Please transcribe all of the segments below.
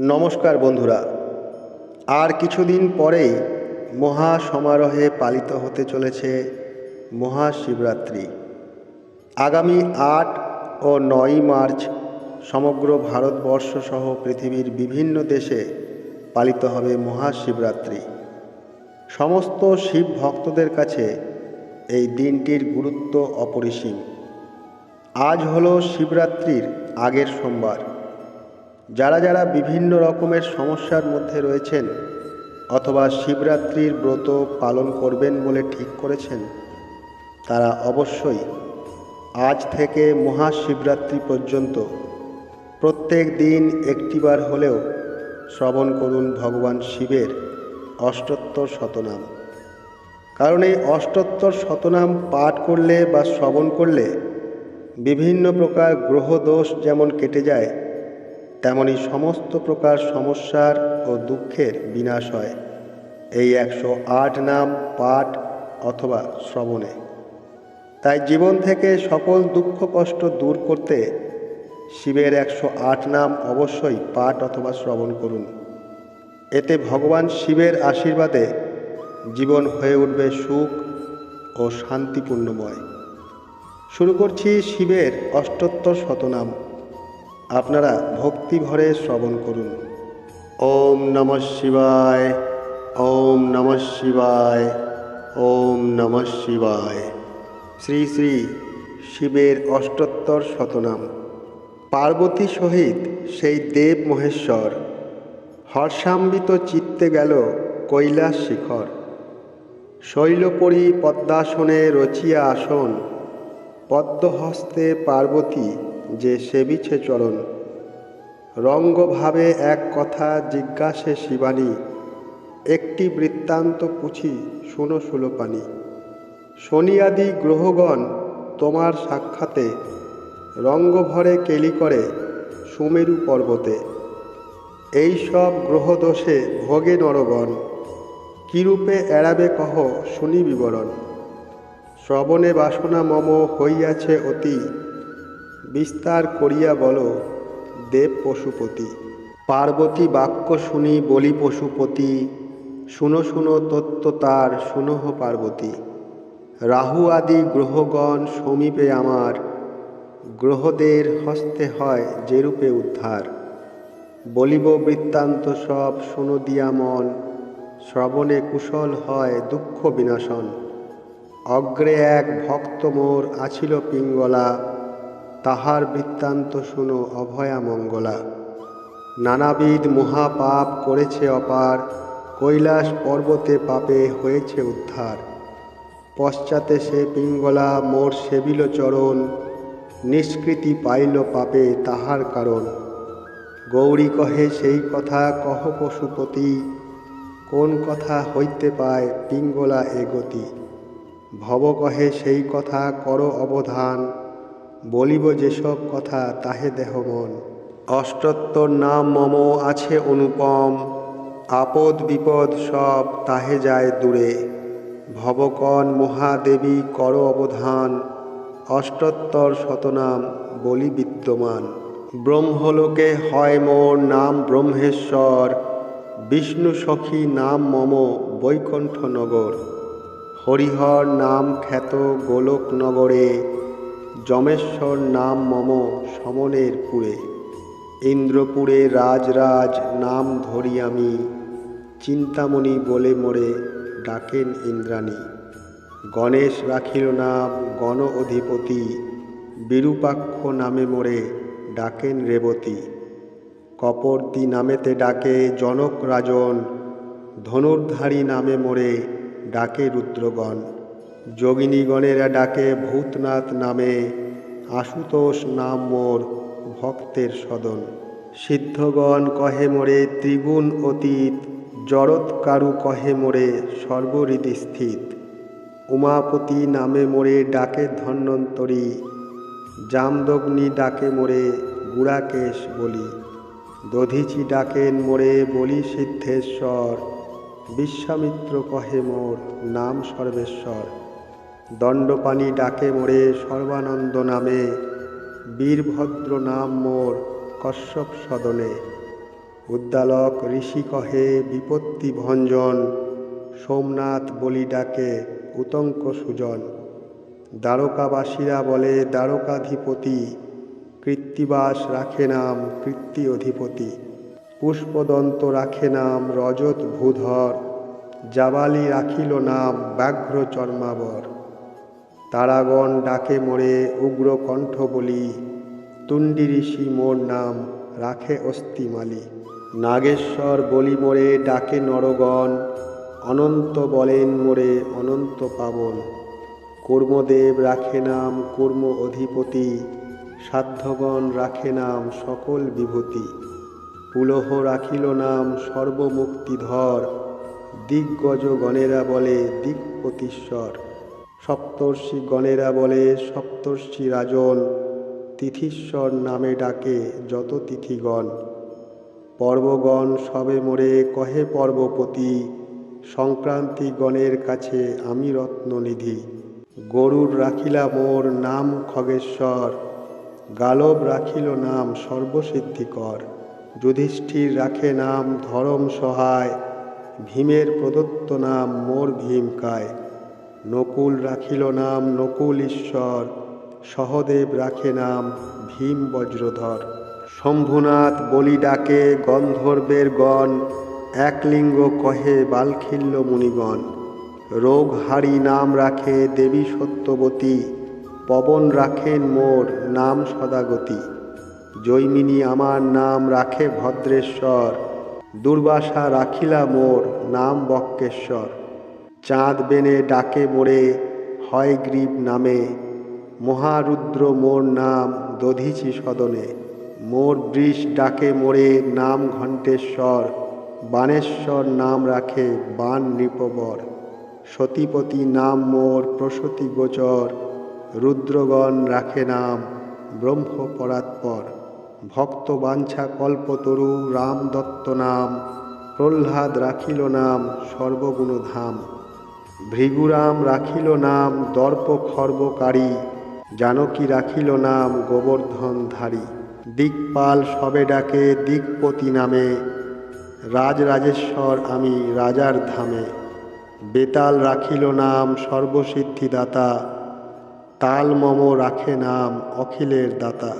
নমস্কার বন্ধুরা। আর কিছুদিন পরেই মহা সমারোহে পালিত হতে চলেছে মহাশিবরাত্রি। আগামী আট ও নয় মার্চ সমগ্র ভারতবর্ষ সহ পৃথিবীর বিভিন্ন দেশে পালিত হবে মহাশিবরাত্রি। সমস্ত শিব ভক্তদের কাছে এই দিনটির গুরুত্ব অপরিসীম। আজ হলো শিবরাত্রির আগের সোমবার। যারা যারা বিভিন্ন রকমের সমস্যার মধ্যে রয়েছেন অথবা শিবরাত্রির ব্রত পালন করবেন বলে ঠিক করেছেন, তারা অবশ্যই আজ থেকে মহাশিবরাত্রি পর্যন্ত প্রত্যেক দিন একটিবার হলেও শ্রবণ করুন ভগবান শিবের অষ্টোত্তর শতনাম। কারণ এই অষ্টোত্তর শতনাম পাঠ করলে বা শ্রবণ করলে বিভিন্ন প্রকার গ্রহদোষ যেমন কেটে যায় তেমনি সমস্ত প্রকার সমস্যার ও দুঃখের বিনাশ হয়। এই একশো আট নাম পাঠ অথবা শ্রবণে। তাই জীবন থেকে সকল দুঃখ কষ্ট দূর করতে শিবের একশো আট নাম অবশ্যই পাঠ অথবা শ্রবণ করুন। এতে ভগবান শিবের আশীর্বাদে জীবন হয়ে উঠবে সুখ ও শান্তিপূর্ণময়। শুরু করছি শিবের অষ্টোত্তর শতনাম। আপনারা ভক্তি ভরে শ্রবণ করুন। ওম নমঃ শিবায়, ওম নমঃ শিবায়, ওম নমঃ শিবায়। শ্রী শ্রী শিবের অষ্টোত্তর শতনাম। পার্বতী সহিত সেই দেব মহেশ্বর, হর্ষাম্বিত চিত্তে গেল কৈলাস শিখর। শৈলপরি পদ্মাসনে রচিয়া আসন, পদ্মহস্তে পার্বতী যে সেবিছে চরণ। রঙ্গভাবে এক কথা জিজ্ঞাসে শিবানী, একটি বৃত্তান্ত পুছি শুনো সুলোপানি। শনিয়াদি গ্রহগণ তোমার সাক্ষাতে রঙ্গভরে কেলি করে সুমেরু পর্বতে। এই সব গ্রহদোষে ভোগে নরগণ, কিরূপে এড়াবে কহ শুনি বিবরণ। শ্রবণে বাসনা মম হইয়াছে অতি বিস্তার করিয়া বল, দেব পশুপতি। পার্বতী বাক্য শুনি বলি পশুপতি, শুনো শুনো তত্ত্ব তার শুনহ পার্বতী। রাহু আদি গ্রহগণ সমীপে আমার, গ্রহদের হস্তে হয় যেরূপে উদ্ধার। বলিব বৃত্তান্ত সব, শুনো দিয়া মন, শ্রবণে কুশল হয় দুঃখ বিনাশন। অগ্রে এক ভক্ত মোর, আছিল পিঙ্গলা তাহার বৃত্তান্ত শুনো, অভয়া মঙ্গলা। নানাবিধ মহাপাপ করেছে অপার, কৈলাস পর্বতে পাপে হয়েছে উদ্ধার। পশ্চাতে সে পিঙ্গলা মোর সেবিল চরণ, নিষ্কৃতি পাইল পাপে তাহার কারণ। গৌরী কহে, সেই কথা কহ পশুপতি, কোন কথা হইতে পায় পিঙ্গলা এ গতি? ভব কহে, সেই কথা কর অবধান বলিব যেসব কথা তাহে দেহ মন। অষ্টোত্তর নাম মম আছে অনুপম, আপদ বিপদ সব তাহে যায় দূরে। ভবকন মহাদেবী কর অবধান, অষ্টোত্তর শতনাম বলি বিদ্যমান। ব্রহ্মলোকে হয় মোর নাম ব্রহ্মেশ্বর, বিষ্ণু সখী নাম মম বৈকুণ্ঠনগর। হরিহর নাম খ্যাত গোলকনগরে যমেশ্বর নাম মম সমনের পুরে। ইন্দ্রপুরে রাজরাজ নাম ধরি আমি। চিন্তামণি বলে মোরে ডাকেন ইন্দ্রাণী। গণেশ রাখিল নাম গণ অধিপতি। বিরূপাক্ষ নামে মোরে ডাকেন রেবতী। কপর্তি নামেতে ডাকে জনক রাজন। ধনুর্ধারী নামে মোরে ডাকে রুদ্রগণ। যোগিনীগণেরা ডাকে, ভূতনাথ নামে, আশুতোষ নাম মোর ভক্তের সদন। সিদ্ধগণ কহে মোরে, ত্রিগুণ অতীত জড়ৎকারু কহে মোরে সর্বহৃদি স্থিত। উমাপতি নামে মোরে ডাকে ধন্বন্তরী, জামদগ্নি ডাকে মোরে গুড়াকেশ বলি। দধিচি ডাকেন মোরে বলি সিদ্ধেশ্বর, বিশ্বামিত্র কহে মোর নাম সর্বেশ্বর। দণ্ডপানি ডাকে মোরে সর্বানন্দ নামে, বীরভদ্র নাম মোর কশ্যপ সদনে। উদ্দালক ঋষি কহে, বিপত্তি ভঞ্জন, সোমনাথ বলি ডাকে উতঙ্ক সুজন। দ্বারকাবাসীরা বলে, দ্বারকাধিপতি, কৃত্তিবাস রাখে নাম কৃত্তি অধিপতি। পুষ্পদন্ত রাখে নাম রজত ভূধর, জাবালি রাখিল নাম ব্যাঘ্র চর্মাবর। তারাগণ ডাকে মোড়ে উগ্র কণ্ঠ বলি, তুণ্ডি ঋষি মোর নাম রাখে অস্থিমালি নাগেশ্বর বলি মোড়ে ডাকে নরগণ, অনন্ত বলেন মোড়ে অনন্ত পাবন। কর্মদেব রাখে নাম কর্ম অধিপতি, সাধ্যগণ রাখে নাম সকল বিভূতি। পুলহ রাখিল নাম সর্বমুক্তিধর দিগ্গজ গণেরা বলে দিকপতিশ্বর সপ্তর্ষি গণেরা বলে, সপ্তর্ষি রাজন তিথিশ্বর নামে ডাকে যত তিথিগণ। পর্বগণ সবে মোরে, কহে পর্বপতি, সংক্রান্তি গণের কাছে আমি রত্ননিধি। গরুর রাখিলা মোর নাম খগেশ্বর, গালব রাখিল নাম সর্বসিদ্ধিকর। যুধিষ্ঠির রাখে নাম ধরম সহায়, ভীমের প্রদত্ত নাম মোর ভীমকায়। নকুল রাখিল নাম নকুল ঈশ্বর, সহদেব রাখে নাম ভীম বজ্রধর। শম্ভুনাথ বলি ডাকে গন্ধর্বের গণ একলিঙ্গ কহে বালখিল্য মুনিগণ। রোগ হারি নাম রাখে দেবী সত্যবতী, পবন রাখেন মোর নাম সদাগতি। জৈমিনী আমার নাম রাখে ভদ্রেশ্বর, দুর্বাসা রাখিলা মোর নাম বক্কেশ্বর। চাঁদ বেনে ডাকে মোড়ে হয় গ্রীব নামে। মহারুদ্র মোর নাম দধিছি সদনে। মোর বৃষ ডাকে মোড়ে নাম ঘণ্টেশ্বর। বানেশ্বর নাম রাখে বান নৃপবর। সতীপতি নাম মোর প্রসূতি গোচর। রুদ্রগণ রাখে নাম ব্রহ্ম পরাৎপর ভক্ত বাঞ্ছা কল্পতরু রাম দত্ত নাম। প্রহ্লাদ রাখিল নাম সর্বগুণধাম। ভৃগুরাম রাখিল নাম দর্প খর্বকারী, জানকী রাখিল নাম গোবর্ধনধারী দিকপাল সবে ডাকে দিকপতি নামে, রাজরাজেশ্বর আমি রাজার ধামে। বেতাল রাখিল নাম সর্বসিদ্ধিদাতা, তাল মম রাখে নাম অখিলের দাতা।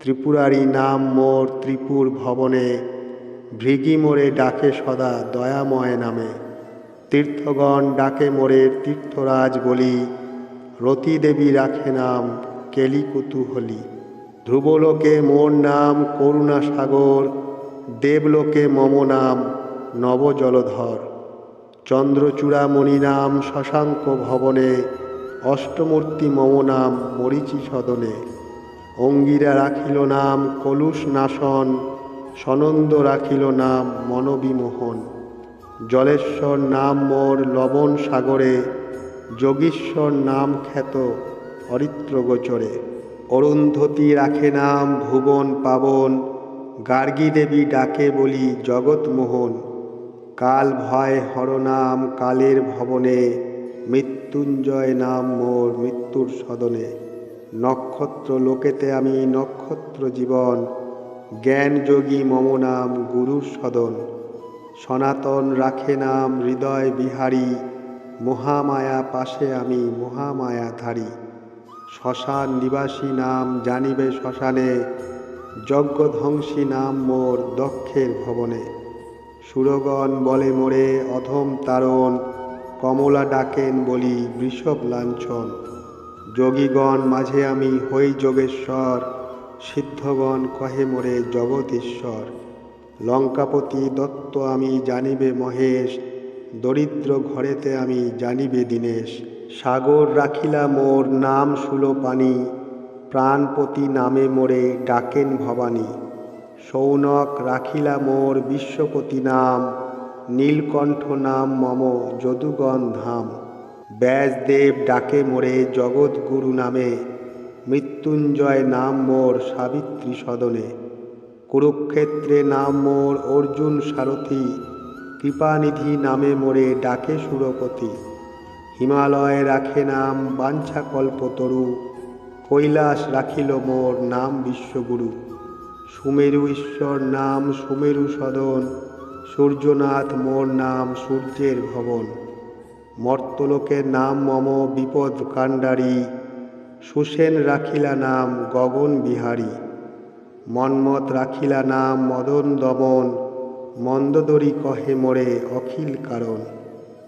ত্রিপুরারি নাম মোর ত্রিপুর ভবনে, ভৃগি মোরে ডাকে সদা দয়াময় নামে। তীর্থগণ ডাকে মোরে তীর্থরাজ বলি, রতি দেবী রাখে নাম কেলি কুতুহলী ধ্রুবলোকে মোর নাম করুণা সাগর দেবলোকে মম নাম নবজলধর। চন্দ্রচূড়ামণি নাম শশাঙ্ক ভবনে, অষ্টমূর্তি মম নাম মরিচি সদনে। অঙ্গিরা রাখিল নাম কলুষ নাশন সনন্দ রাখিল নাম মনবিমোহন। জলেশ্বর নাম মোর লবণ সাগরে, যোগীশ্বর নাম খ্যাত অরিত্র গোচরে। অরুন্ধতী রাখে নাম ভুবন পাবন, গার্গী দেবী ডাকে বলি জগৎমোহন কাল ভয় হর নাম কালের ভবনে, মৃত্যুঞ্জয় নাম মোর মৃত্যুর সদনে। নক্ষত্র লোকেতে আমি নক্ষত্র জীবন জ্ঞান যোগী মম নাম গুরুর সদন। সনাতন রাখে নাম হৃদয় বিহারী, মহামায়া পাশে আমি মহামায়া মহামায়াধারী। শ্মশান নিবাসী নাম জানিবে শ্মশানে, যজ্ঞধ্বংসী নাম মোর দক্ষের ভবনে। সুরগণ বলে মোরে অধম তারণ, কমলা ডাকেন বলি বৃষভ লাঞ্ছন। যোগীগণ মাঝে আমি হই যোগেশ্বর, সিদ্ধগণ কহে মোরে জগদীশ্বর। লঙ্কাপতি দত্ত আমি জানিবে মহেশ, দরিদ্র ঘরেতে আমি জানিবে দীনেশ। সাগর রাখিলা মোর নাম সুলোপানি প্রাণপতি নামে মোরে ডাকেন ভবানী। সৌনক রাখিলা মোর বিশ্বপতি নাম, নীলকণ্ঠ নাম মম যদুগণ ধাম। ব্যাসদেব ডাকে মোরে জগৎগুরু নামে, মৃত্যুঞ্জয় নাম মোর সাবিত্রী সদনে। কুরুক্ষেত্রে নাম মোর অর্জুন সারথী, কৃপানিধি নামে মোরে ডাকে সুরপতি। হিমালয়ে রাখে নাম বাঞ্ছা কল্পতরু কৈলাস রাখিল মোর নাম বিশ্বগুরু। সুমেরু ঈশ্বর নাম সুমেরু সদন, সূর্যনাথ মোর নাম সূর্যের ভবন। মর্তলোকের নাম মম বিপদ কাণ্ডারী, সুসেন রাখিলা নাম গগন বিহারী। মন্মত রাখিলা নাম মদন দমন, মন্দদরি কহে মোরে অখিল কারণ।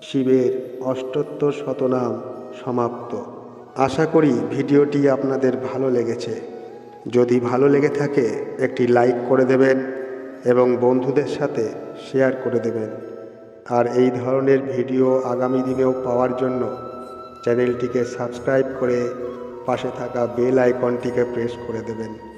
শিবের অষ্টোত্তর শতনাম সমাপ্ত। আশা করি ভিডিওটি আপনাদের ভালো লেগেছে। যদি ভালো লেগে থাকে, একটি লাইক করে দেবেন এবং বন্ধুদের সাথে শেয়ার করে দেবেন। আর এই ধরনের ভিডিও আগামী দিনেও পাওয়ার জন্য চ্যানেলটিকে সাবস্ক্রাইব করে পাশে থাকা বেল আইকনটিকে প্রেস করে দেবেন।